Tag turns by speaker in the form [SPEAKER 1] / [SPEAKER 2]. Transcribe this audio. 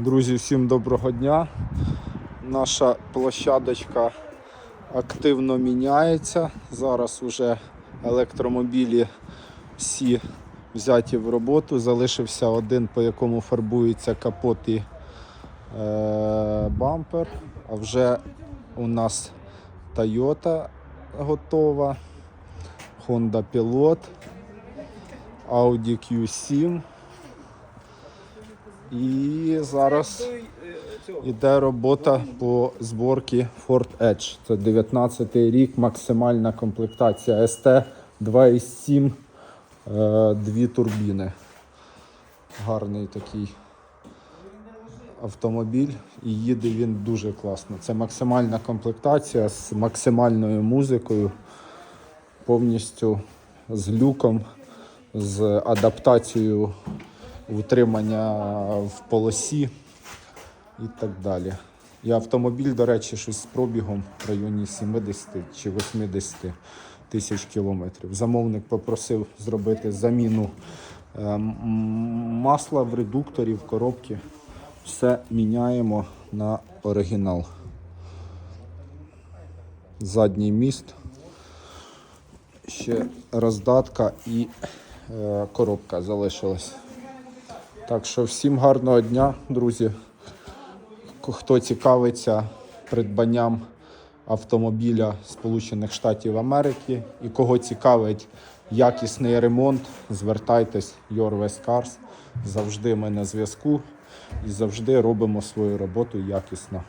[SPEAKER 1] Друзі, всім доброго дня. Наша площадочка активно міняється. Зараз вже електромобілі всі взяті в роботу. Залишився один, по якому фарбується капот і е, бампер. А вже у нас Toyota готова, Honda Pilot, Audi Q7. І зараз іде робота по зборці Ford Edge. Це 19 рік, максимальна комплектація ST 2,7, е, дві турбіни. Гарний такий автомобіль і їде він дуже класно. Це максимальна комплектація з максимальною музикою, повністю з люком, з адаптацією утримання в полосі і так далі. І автомобіль, до речі, щось з пробігом в районі 70 чи 80 тисяч кілометрів. Замовник попросив зробити заміну е, масла в редукторі, в коробці. Все міняємо на оригінал. Задній міст, ще роздатка і е, коробка залишилась. Так що всім гарного дня, друзі. Хто цікавиться придбанням автомобіля Сполучених Штатів Америки і кого цікавить якісний ремонт, звертайтесь Your West Cars. Завжди ми на зв'язку і завжди робимо свою роботу якісно.